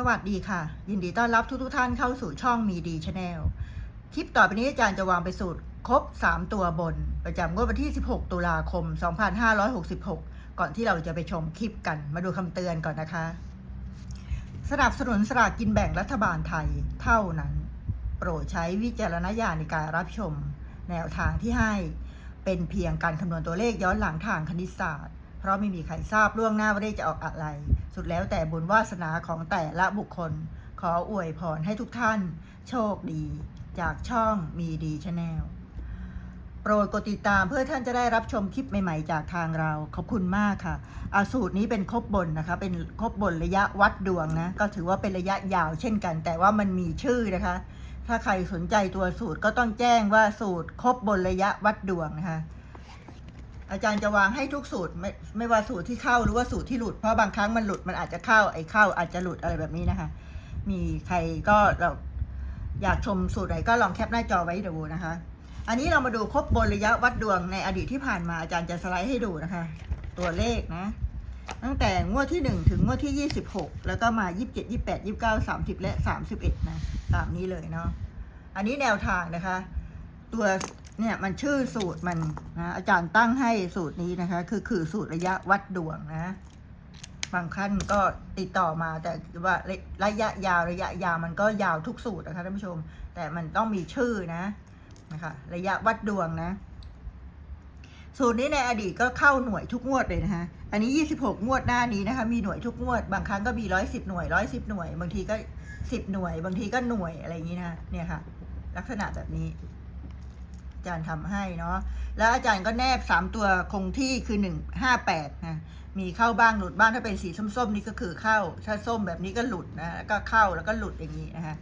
สวัสดีค่ะ ยินดีต้อนรับทุกทท่านเข้าสู่ช่องมีดีชาแนลคลิปต่อไปนี้อาจารย์จะวางไปสูตรครบ 3 ตัวบน ประจำงวดวันที่ 16 ตุลาคม 2566 ก่อนที่เราจะไปชมคลิปกันมาดูคำเตือนก่อนนะคะ สนับสนุนสลากกินแบ่งรัฐบาลไทยเท่านั้น โปรดใช้วิจารณญาณในการรับชม แนวทางที่ให้เป็นเพียงการคำนวณตัวเลขย้อนหลังทางคณิตศาสตร์ ราะไม่มีใครทราบล่วงหน้าว่าเลขจะออกอะไร สุดแล้วแต่บุญวาสนาของแต่ละบุคคล ขออวยพรให้ทุกท่าน โชคดี จากช่องมีดีชาแนลโปรดกดติดตามเพื่อท่านจะได้รับชมคลิปใหม่ๆ จากทางเรา ขอบคุณมากค่ะอาสูตรนี้เป็นครบบนนะคะ เป็นครบบนระยะวัดดวงนะ ก็ถือว่าเป็นระยะยาวเช่นกัน แต่ว่ามันมีชื่อนะคะ ถ้าใครสนใจตัวสูตรก็ต้องแจ้งว่าสูตรครบบนระยะวัดดวงนะคะ อาจารย์จะวางให้ทุกสูตรไม่ไม่ว่าสูตรที่เข้าหรือว่าสูตรที่หลุด เพราะบางครั้งมันหลุดมันอาจจะเข้าไอ้เข้าอาจจะหลุดอะไรแบบนี้นะคะ มีใครก็เราอยากชมสูตรไหนก็ลองแคปหน้าจอไว้ดูนะคะ อันนี้เรามาดูครบบนระยะวัดดวงในอดีตที่ผ่านมาอาจารย์จะสไลด์ให้ดูนะคะ ตัวเลขนะ ตั้งแต่งวดที่หนึ่งถึงงวดที่ยี่สิบหกแล้วก็มายี่สิบเจ็ดยี่แปดยี่เก้าสามสิบและสามสิบเอ็ดนะตามนี้เลยเนาะอันนี้แนวทางนะคะ ตัวเนี่ยมันชื่อสูตรมันนะอาจารย์ตั้งให้สูตรนี้นะคะ คือคือสูตรระยะวัดดวงนะ บางขั้นก็ติดต่อมาแต่ว่าระยะยาวระยะยาวมันก็ยาวทุกสูตรนะคะท่านผู้ชม แต่มันต้องมีชื่อนะนะคะ ระยะวัดดวงนะ สูตรนี้ในอดีตก็เข้าหน่วยทุกงวดเลยนะคะอันนี้ 26 งวดหน้านี้นะคะ มีหน่วยทุกงวด บางครั้งก็มี110หน่วย110หน่วย บางทีก็ 10 หน่วย บางทีก็หน่วยอะไรอย่างนี้นะเนี่ยค่ะ ลักษณะแบบนี้ อาจารย์ทำให้เนาะแล้วอาจารย์ก็แนบ 3 ตัวคงที่คือ1 5 8นะมีเข้าบ้างหลุดบ้างถ้าเป็นสีส้มๆนี่ก็คือเข้า ถ้าส้มแบบนี้ก็หลุดนะแล้วก็เข้าแล้วก็หลุดอย่างนี้นะคะ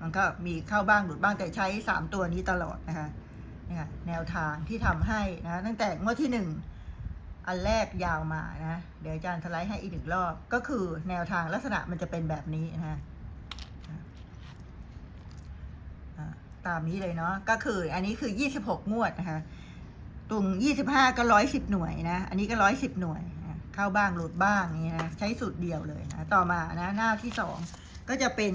มันก็มีเข้าบ้างหลุดบ้างแต่ใช้ 3 ตัวนี้ตลอดนะคะเนี่ยค่ะแนวทางที่ทำให้นะตั้งแต่งวดที่หนึ่งอันแรกยาวมานะเดี๋ยวอาจารย์สไลด์ให้อีกหนึ่งรอบ ก็คือแนวทางลักษณะมันจะเป็นแบบนี้นะฮะ ตามนี้เลยเนาะก็คืออันนี้คือยี่สิบหกงวดนะคะตรงยี่สิบห้าก็ร้อยสิบหน่วยนะ อันนี้ก็ร้อยสิบหน่วยนะเข้าบ้างหลุดบ้างนี่นะใช้สูตรเดียวเลยนะต่อมานะหน้าที่สองก็จะเป็น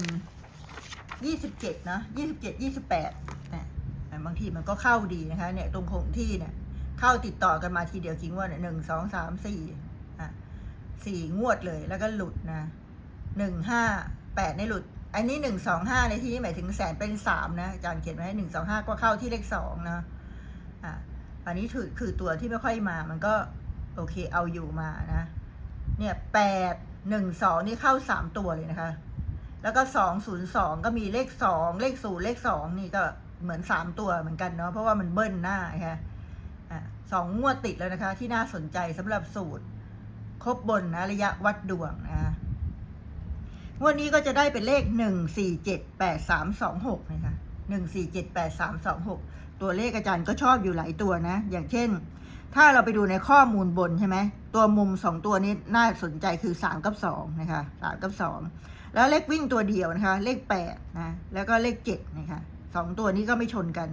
ยี่สิบเจ็ดเนาะยี่สิบเจ็ดยี่สิบแปดนะแต่บางทีมันก็เข้าดีนะคะ เนี่ยตรงคงที่เนี่ยเข้าติดต่อกันมาทีเดียวจริงว่าเนี่ยหนึ่งสองสามสี่อะสี่งวดเลยแล้วก็หลุดนะหนึ่งห้าแปดในหลุด อันนี้หนึ่งสองห้าในที่นี้หมายถึงแสนเป็นสามนะอาจารย์เขียนไว้ให้หนึ่งสองห้าก็เข้าที่เลขสองนะอะอันนี้ถือคือตัวที่ไม่ค่อยมา มันก็โอเคเอาอยู่มานะ เนี่ยแปดหนึ่งสองนี่เข้าสามตัวเลยนะคะ แล้วก็สองศูนย์สองก็มีเลขสองเลขศูนย์เลขสองนี่ก็เหมือนสามตัวเหมือนกันเนาะเพราะว่ามันเบิ้ลหน้าค่ะอะสองงวดติดแล้วนะคะ ที่น่าสนใจสำหรับสูตร ครบบนนะระยะวัดดวงนะ งวดนี้ก็จะได้เป็นเลขหนึ่งสี่เจ็ดแปดสามสองหกนะคะหนึ่งสี่เจ็ดแปดสามสองหกตัวเลขอาจารย์ก็ชอบอยู่หลายตัวนะ อย่างเช่น ถ้าเราไปดูในข้อมูลบนใช่ไหมตัวมุมสองตัวนี้น่าสนใจคือสามกับสองนะคะสามกับสองแล้วเลขวิ่งตัวเดียวนะคะ เลขแปดนะ แล้วก็เลขเจ็ดนะคะสองตัวนี้ก็ไม่ชนกัน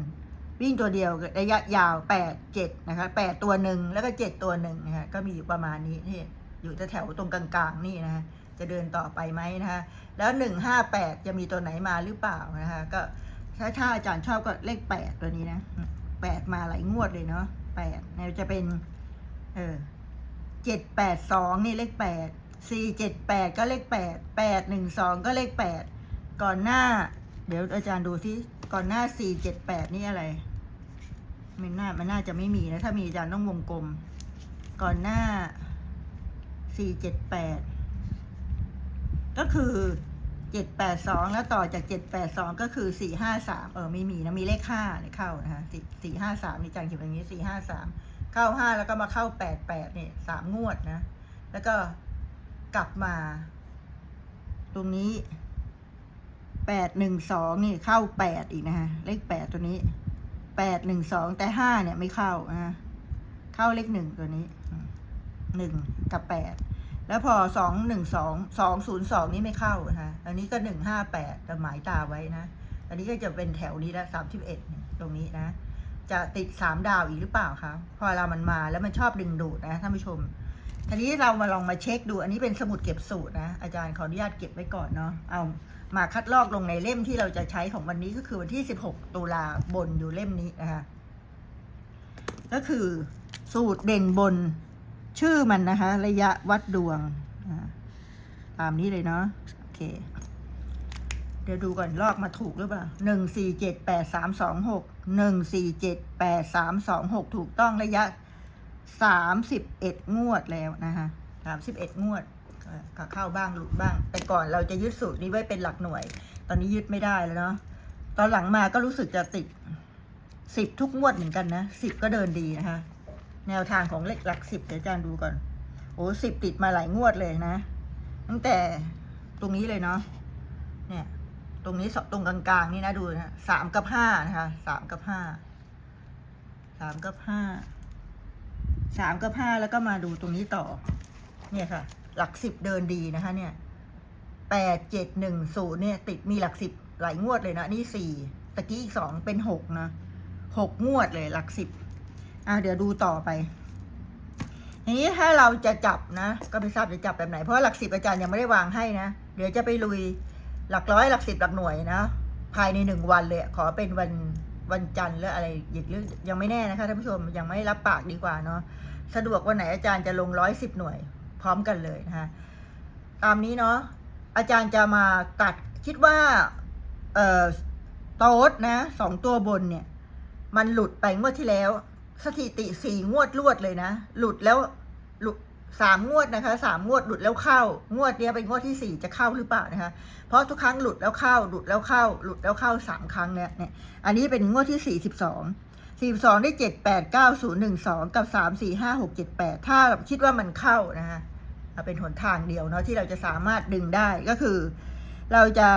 วิ่งตัวเดียวระยะยาวแปดเจ็ดนะคะแปดตัวหนึ่งแล้วก็เจ็ดตัวหนึ่งนะคะก็มีอยู่ประมาณนี้ที่อยู่แถวตรงกลางๆนี่นะคะ จะเดินต่อไปไหมนะคะ แล้วหนึ่งห้าแปดจะมีตัวไหนมาหรือเปล่านะคะ ก็ถ้าถ้าอาจารย์ชอบก็เลขแปดตัวนี้นะแปดมาหลายงวดเลยเนาะแปดเนี่ยจะเป็น เออเจ็ดแปดสองนี่เลขแปดสี่เจ็ดแปดก็เลขแปดแปดหนึ่งสองก็เลขแปดก่อนหน้า เดี๋ยวอาจารย์ดูที่ก่อนหน้าสี่เจ็ดแปดนี่อะไร มันน่ามันน่าจะไม่มีนะ ถ้ามีอาจารย์ต้องวงกลม ก่อนหน้าสี่เจ็ดแปด ก็คือเจ็ดแปดสองแล้วต่อจากเจ็ดแปดสองก็คือสี่ห้าสามเออไม่มีนะมีเลขห้าเนี่ยเข้านะคะสี่สี่ห้าสามนี่จารย์เขียนอย่างนี้สี่ห้าสามเข้าห้าแล้วก็มาเข้าแปดแปดเนี่ยสามงวดนะ แล้วก็กลับมา ตรงนี้แปดหนึ่งสองนี่เข้าแปดอีกนะฮะเลขแปดตัวนี้แปดหนึ่งสองแต่ห้าเนี่ยไม่เข้านะเข้าเลขหนึ่งตัวนี้หนึ่งกับแปด แล้วพอสองหนึ่งสองสองศูนย์สองนี่ไม่เข้านะคะอันนี้ก็หนึ่งห้าแปดจะหมายตาไว้นะ อันนี้ก็จะเป็นแถวนี้ล้วสามสิบเอ็ดตรงนี้นะ จะติดสามดาวอีกหรือเปล่าคะพอเรามันมาแล้วมันชอบดึงดูดนะท่านผู้ชมทีนี้เรามาลองมาเช็คดู อันนี้เป็นสมุดเก็บสูตรนะ อาจารย์ขออนุญาตเก็บไว้ก่อนเนาะเอามาคัดลอกลงในเล่มที่เราจะใช้ของวันนี้ก็คือวันที่ 16 ตุลาบนอยู่เล่มนี้นะคะก็คือสูตรเด่นบน ชื่อมันนะคะ ระยะวัดดวง ตามนี้เลยเนาะโอเค เดี๋ยวดูก่อนลอกมาถูกหรือเปล่าหนึ่งสี่เจ็ดแปดสามสองหกหนึ่งสี่เจ็ดแปดสามสองหกถูกต้องระยะสามสิบเอ็ดงวดแล้วนะคะสามสิบเอ็ดงวดก็เข้าบ้างหลุดบ้าง แต่ก่อนเราจะยึดสูตรนี้ไว้เป็นหลักหน่วย ตอนนี้ยึดไม่ได้แล้วเนาะตอนหลังมาก็รู้สึกจะติดสิบทุกงวดเหมือนกันนะสิบก็เดินดีนะคะ แนวทางของเลขหลักสิบเดี๋ยวอาจารย์ดูก่อน โอ้สิบติดมาหลายงวดเลยนะ ตั้งแต่ตรงนี้เลยเนาะ เนี่ย ตรงนี้สตรงกลางๆนี่นะดูนะสามกับห้านะคะสามกับห้า สามกับห้า สามกับห้าแล้วก็มาดูตรงนี้ต่อ เนี่ยค่ะ หลักสิบเดินดีนะคะ เนี่ยแปดเจ็ดหนึ่งศูนย์เนี่ย ติดมีหลักสิบหลายงวดเลยนะ นี่สี่ตะกี้อีกสองเป็นหกนะหกงวดเลยหลักสิบ อะเดี๋ยวดูต่อไปทีนี้ถ้าเราจะจับนะ ก็ไม่ทราบจะจับแบบไหน เพราะหลักสิบอาจารย์ยังไม่ได้วางให้นะ เดี๋ยวจะไปลุยหลักร้อยหลักสิบหลักหน่วยนะภายในหนึ่งวันเลย ขอเป็นวันวันจันทร์หรืออะไรอีกหรือยังไม่แน่นะคะท่านผู้ชมยังไม่รับปากดีกว่าเนาะสะดวกวันไหนอาจารย์จะลงร้อยสิบหน่วย พร้อมกันเลยนะคะตามนี้เนาะอาจารย์จะมาตัดคิดว่าเอ่อโต๊ดนะสองตัวบนเนี่ย มันหลุดไปงวดที่แล้ว สถิติสี่งวดรวดเลยนะ หลุดแล้วหลุดสามงวดนะคะสามงวดหลุดแล้วเข้า งวดเนี้ยเป็นงวดที่สี่จะเข้าหรือเปล่านะคะ เพราะทุกครั้งหลุดแล้วเข้า หลุดแล้วเข้า หลุดแล้วเข้าสามครั้งเนี่ยเนี่ย อันนี้เป็นงวดที่สี่สิบสองสี่สองได้เจ็ดแปดเก้าศูนย์หนึ่งสองกับสามสี่ห้าหกเจ็ดแปดถ้าคิดว่ามันเข้านะคะเอาเป็นหนทางเดียวเนาะที่เราจะสามารถดึงได้ก็คือ เราจะ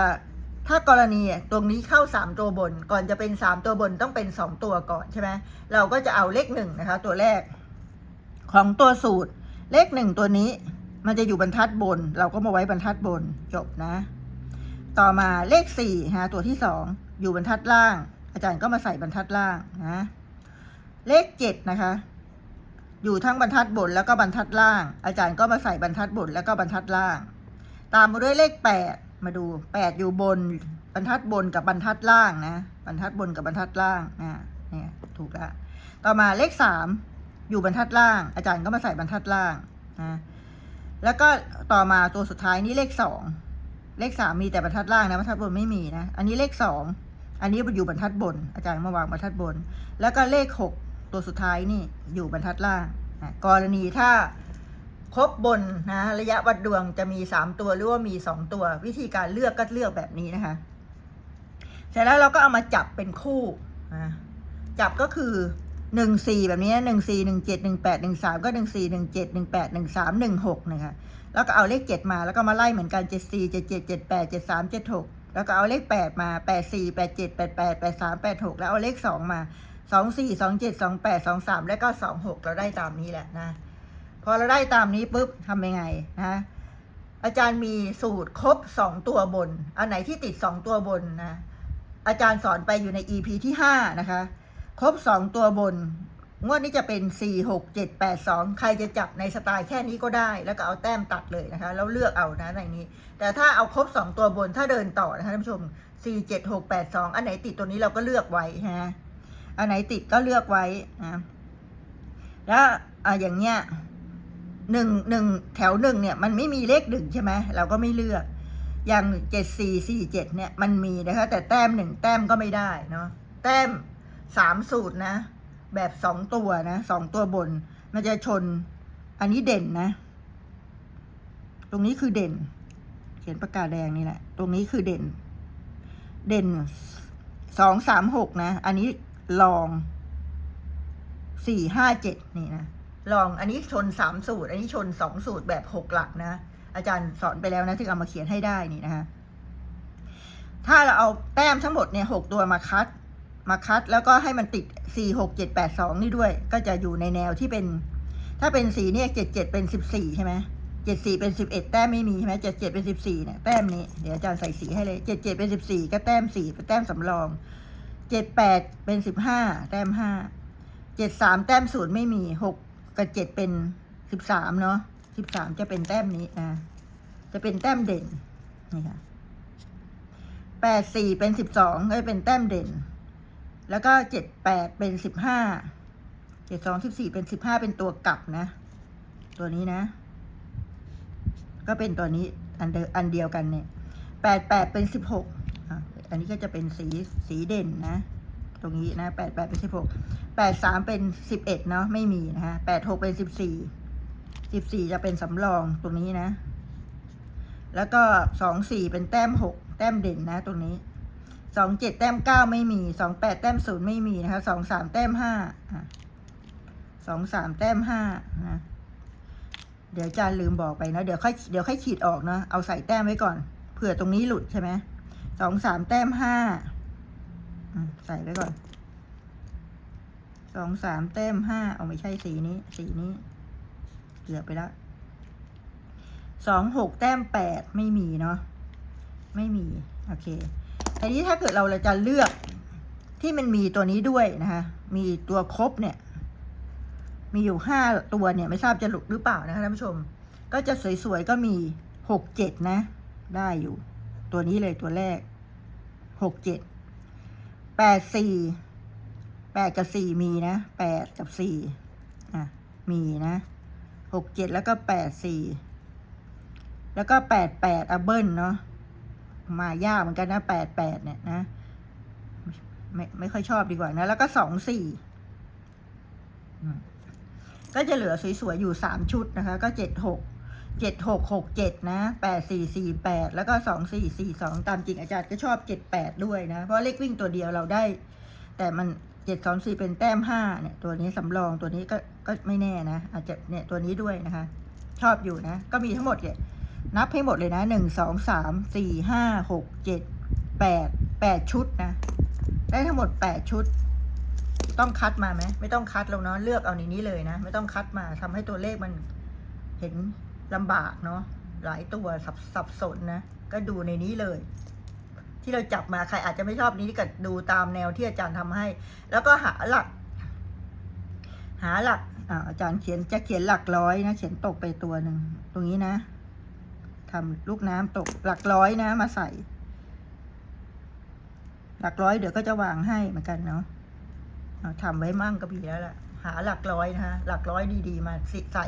ถ้ากรณีตรงนี้เข้าสามตัวบน ก่อนจะเป็นสามตัวบนต้องเป็นสองตัวก่อนใช่ไหมเราก็จะเอาเลขหนึ่งนะคะ ตัวแรก ของตัวสูตร เลขหนึ่งตัวนี้ มันจะอยู่บรรทัดบน เราก็มาไว้บรรทัดบนจบนะ ต่อมาเลขสี่ฮะตัวที่สองอยู่บรรทัดล่าง อาจารย์ก็มาใส่บรรทัดล่างนะเลขเจ็ดนะคะ อยู่ทั้งบรรทัดบนแล้วก็บรรทัดล่าง อาจารย์ก็มาใส่บรรทัดบนแล้วก็บรรทัดล่าง ตามมาด้วยเลขแปด มาดูแปดอยู่บนบรรทัดบนกับบรรทัดล่างนะ บรรทัดบนกับบรรทัดล่างนะเนี่ยถูกล้วต่อมาเลขสามอยู่บรรทัดล่าง อาจารย์ก็มาใส่บรรทัดล่างนะแล้วก็ต่อมาตัวสุดท้ายนี้เลขสองเลขสามมีแต่บรรทัดล่างนะบรรทัดบนไม่มีนะ อันนี้เลขสองอันนี้อยู่บรรทัดบน อาจารย์มาวางบรรทัดบน แล้วก็เลขหกตัวสุดท้ายนี่อยู่บรรทัดล่างนะกรณีถ้า ครบบนนะระยะวัดดวงจะมีสามตัวหรือว่ามีสองตัว วิธีการเลือกก็เลือกแบบนี้นะคะ เสร็จแล้วเราก็เอามาจับเป็นคู่นะจับก็คือหนึ่งสี่แบบนี้หนึ่งสี่หนึ่งเจ็ดหนึ่งแปดหนึ่งสามก็หนึ่งสี่หนึ่งเจ็ดหนึ่งแปดหนึ่งสามหนึ่งหกนะคะแล้วก็เอาเลขเจ็ดมาแล้วก็มาไล่เหมือนกันเจ็ดสี่เจ็ดเจ็ดเจ็ดแปดเจ็ดสามเจ็ดหกแล้วก็เอาเลขแปดมาแปดสี่แปดเจ็ดแปดแปดแปดสามแปดหกแล้วเอาเลขสองมาสองสี่สองเจ็ดสองแปดสองสามแล้วก็สองหกเราได้ตามนี้แหละนะ พอเราได้ตามนี้ปุ๊บทำยังไงนะอาจารย์มีสูตรครบสองตัวบน อันไหนที่ติดสองตัวบนนะ อาจารย์สอนไปอยู่ใน EP ที่ห้านะคะ ครบสองตัวบน งวดนี้จะเป็นสี่หกเจ็ดแปดสองใครจะจับในสไตล์แค่นี้ก็ได้ แล้วก็เอาแต้มตัดเลยนะคะ แล้วเลือกเอานะในนี้ แต่ถ้าเอาครบสองตัวบน ถ้าเดินต่อนะคะท่านผู้ชมสี่เจ็ดหกแปดสองอันไหนติดตัวนี้เราก็เลือกไว้ฮะ อันไหนติดก็เลือกไว้นะ แล้วอะอย่างเงี้ย หนึ่งหนึ่งแถวหนึ่งเนี่ยมันไม่มีเลขหนึ่งใช่ไหมเราก็ไม่เลือก อย่างเจ็ดสี่สี่เจ็ดเนี่ยมันมีนะคะแต่แต้มหนึ่งแต้มก็ไม่ได้เนาะแต้มสามสูตรนะ แบบสองตัวนะสองตัวบน มันจะชน อันนี้เด่นนะ ตรงนี้คือเด่น เขียนประกาศแดงนี่แหละ ตรงนี้คือเด่น เด่นสองสามหกนะ อันนี้ลองสี่ห้าเจ็ดนี่นะ ลองอันนี้ชนสามสูตร อันนี้ชนสองสูตรแบบหกหลักนะ อาจารย์สอนไปแล้วนะที่เอามาเขียนให้ได้นี่นะคะถ้าเราเอาแต้มทั้งหมดเนี่ยหกตัวมาคัด มาคัด แล้วก็ให้มันติดสี่หกเจ็ดแปดสองนี่ด้วย ก็จะอยู่ในแนวที่เป็น ถ้าเป็นสีเนี่ยเจ็ดเจ็ดเป็นสิบสี่ใช่ไหมเจ็ดสี่เป็นสิบเอ็ดแต้มไม่มีใช่ไหมเจ็ดเจ็ดเป็นสิบสี่เนี่ยแต้มนี้เดี๋ยวอาจารย์ใส่สีให้เลยเจ็ดเจ็ดเป็นสิบสี่ก็แต้มสี่เป็นแต้มสำรองเจ็ดแปดเป็นสิบห้าแต้มห้าเจ็ดสามแต้มศูนย์ไม่มีหก กับเจ็ดเป็นสิบสามเนาะสิบสามจะเป็นแต้มนี้นะจะเป็นแต้มเด่นนี่ค่ะแปดสี่เป็นสิบสองก็เป็นแต้มเด่น แล้วก็เจ็ดแปดเป็นสิบห้าเจ็ดสองสิบสี่เป็นสิบห้าเป็นตัวกลับนะ ตัวนี้นะ ก็เป็นตัวนี้อันเดอันเดียวกันเนี่ยแปดแปดเป็นสิบหกอันนี้ก็จะเป็นสีสีเด่นนะ ตรงนี้นะแปดแปดเป็นสิบหกแปดสามเป็นสิบเอ็ดเนาะไม่มีนะฮะแปดหกเป็นสิบสี่สิบสี่จะเป็นสำรองตรงนี้นะ แล้วก็สองสี่เป็นแต้มหกแต้มเด่นนะ ตรงนี้สองเจ็ดแต้มเก้าไม่มีสองแปดแต้มศูนย์ไม่มีนะคะสองสามแต้มห้าสองสามแต้มห้านะเดี๋ยวจารย์ลืมบอกไปนะเดี๋ยวค่อยเดี๋ยวค่อยขีดออกนะเอาใส่แต้มไว้ก่อนเผื่อตรงนี้หลุดใช่ไหมสองสามแต้มห้า ใส่ไว้ก่อน สองสามแต้มห้าเอาไม่ใช่สีนี้ สีนี้เกือบไปแล้ว สองหกแต้มแปดไม่มีเนาะ ไม่มี โอเคทีนี้ถ้าเกิดเราจะเลือกที่มันมีตัวนี้ด้วยนะคะ มีตัวครบเนี่ย มีอยู่ห้าตัวเนี่ย ไม่ทราบจะหลุดหรือเปล่านะคะท่านผู้ชม ก็จะสวยๆก็มีหกเจ็ดนะ ได้อยู่ ตัวนี้เลยตัวแรกหกเจ็ด แปดสี่แปดกับสี่มีนะแปดกับสี่อะมีนะหกเจ็ดแล้วก็แปดสี่แล้วก็แปดแปดอัเบิลเนาะมายากเหมือนกันนะแปดแปดเนี่ยนะ ไม่ไม่ค่อยชอบดีกว่านะ แล้วก็สองสี่ก็จะเหลือสวยๆอยู่สามชุดนะคะ ก็เจ็ดหก เจ็ดหกหกเจ็ดนะแปดสี่สี่แปดแล้วก็สองสี่สี่สองตามจริงอาจารย์ก็ชอบเจ็ดแปดด้วยนะ เพราะเลขวิ่งตัวเดียวเราได้ แต่มันเจ็ดสองสี่เป็นแต้มห้าเนี่ย ตัวนี้สำรองตัวนี้ก็ก็ไม่แน่นะ อาจจะเนี่ยตัวนี้ด้วยนะคะ ชอบอยู่นะ ก็มีทั้งหมดเนี่ยนับให้หมดเลยนะหนึ่งสองสามสี่ห้าหกเจ็ดแปดแปดชุดนะ ได้ทั้งหมดแปดชุด ต้องคัดมาไหมไม่ต้องคัดแล้วเนาะเลือกเอาในนี้เลยนะ ไม่ต้องคัดมาทำให้ตัวเลขมันเห็น ลำบากเนาะหลายตัวสับสับสนนะ ก็ดูในนี้เลย ที่เราจับมาใครอาจจะไม่ชอบนี้ก็ดูตามแนวที่อาจารย์ทำให้ แล้วก็หาหลัก หาหลักอ่าอาจารย์เขียนจะเขียนหลักร้อยนะเขียนตกไปตัวหนึ่งตรงนี้นะทำลูกน้ำตกหลักร้อยนะ มาใส่ หลักร้อยเดี๋ยวก็จะวางให้เหมือนกันเนาะเอาทำไว้มั่งก็ดีแล้วล่ะหาหลักร้อยนะฮะหลักร้อยดีๆ มาใส่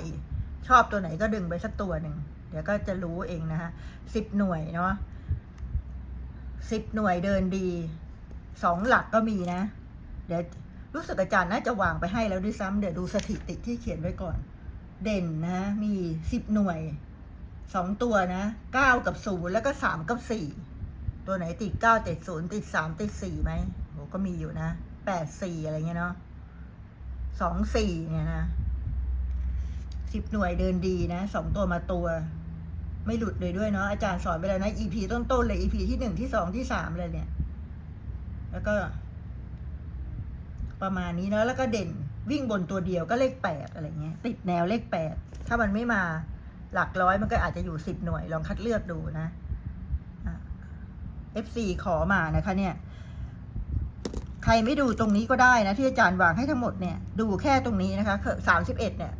ชอบตัวไหนก็ดึงไปสักตัวหนึ่ง เดี๋ยวก็จะรู้เองนะฮะสิบหน่วยเนาะสิบหน่วยเดินดีสองหลักก็มีนะ เดี๋ยวรู้สึกอาจารย์น่าจะวางไปให้แล้วด้วยซ้ำเดี๋ยวดูสถิติที่เขียนไว้ก่อน เด่นนะมีสิบหน่วยสองตัวนะเก้ากับศูนย์แล้วก็สามกับสี่ตัวไหนติดเก้าติดศูนย์ติดสามติดสี่ไหมโหก็มีอยู่นะแปดสี่อะไรเงี้ยเนาะสองสี่เนี่ยนะ สิบหน่วยเดินดีนะสองตัวมาตัว ไม่หลุดเลยด้วยเนาะอาจารย์สอนไปแล้วนะ EP ต้นๆเลย EP ที่หนึ่งที่สองที่สามเลยเนี่ย แล้วก็ ประมาณนี้เนาะแล้วก็เด่นวิ่งบนตัวเดียวก็เลขแปดอะไรเงี้ย ติดแนวเลขแปดถ้ามันไม่มาหลักร้อยมันก็อาจจะอยู่สิบหน่วยลองคัดเลือกดูนะอะ FC ขอมานะคะ เนี่ย ใครไม่ดูตรงนี้ก็ได้นะ ที่อาจารย์วางให้ทั้งหมดเนี่ย ดูแค่ตรงนี้นะคะสามสิบเอ็ดเนี่ย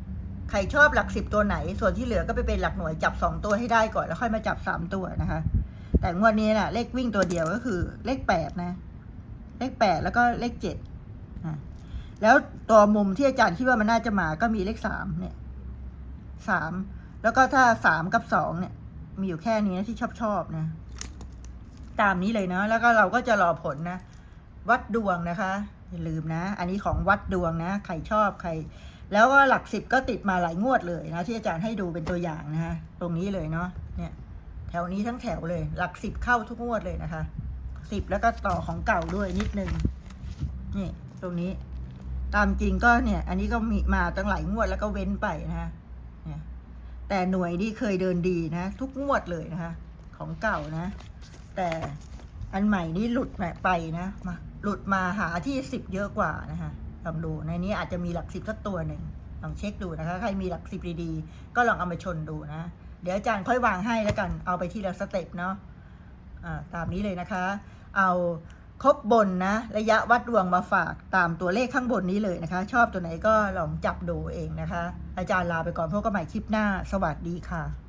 ใครชอบหลักสิบตัวไหน ส่วนที่เหลือก็ไปเป็นหลักหน่วยจับสองตัวให้ได้ก่อน แล้วค่อยมาจับสามตัวนะคะ แต่งวดนี้น่ะ เลขวิ่งตัวเดียวก็คือ เลขแปดนะ เลขแปดแล้วก็เลขเจ็ดอะแล้วตัวมุมที่อาจารย์คิดว่ามันน่าจะมาก็มีเลขสามเนี่ยสามแล้วก็ถ้าสามกับสองเนี่ย มีอยู่แค่นี้นะที่ชอบชอบนะ ตามนี้เลยนะ แล้วก็เราก็จะรอผลนะ วัดดวงนะคะ อย่าลืมนะ อันนี้ของวัดดวงนะ ใครชอบใคร แล้วก็หลักสิบก็ติดมาหลายงวดเลยนะที่อาจารย์ให้ดูเป็นตัวอย่างนะฮะตรงนี้เลยเนาะเนี่ย แถวนี้ทั้งแถวเลย หลักสิบเข้าทุกงวดเลยนะคะสิบแล้วก็ต่อของเก่าด้วยนิดนึงนี่ตรงนี้ ตามจริงก็เนี่ย อันนี้ก็มีมาตั้งหลายงวดแล้วก็เว้นไปนะฮะเนี่ยแต่หน่วยนี่เคยเดินดีนะ ทุกงวดเลยนะคะ ของเก่านะ แต่อันใหม่นี่หลุดไปนะมาหลุดมาหาที่สิบเยอะกว่านะคะ ลองดูในนี้อาจจะมีหลักสิบสักตัวหนึ่งลองเช็คดูนะคะ ใครมีหลักสิบดีๆ ก็ลองเอามาชนดูนะ เดี๋ยวอาจารย์ค่อยวางให้แล้วกัน เอาไปที่ละสเต็ปเนาะตามนี้เลยนะคะ เอาครบบนนะ ระยะวัดดวงมาฝากตามตัวเลขข้างบนนี้เลยนะคะ ชอบตัวไหนก็ลองจับดูเองนะคะ อาจารย์ลาไปก่อนพบกันใหม่คลิปหน้า สวัสดีค่ะ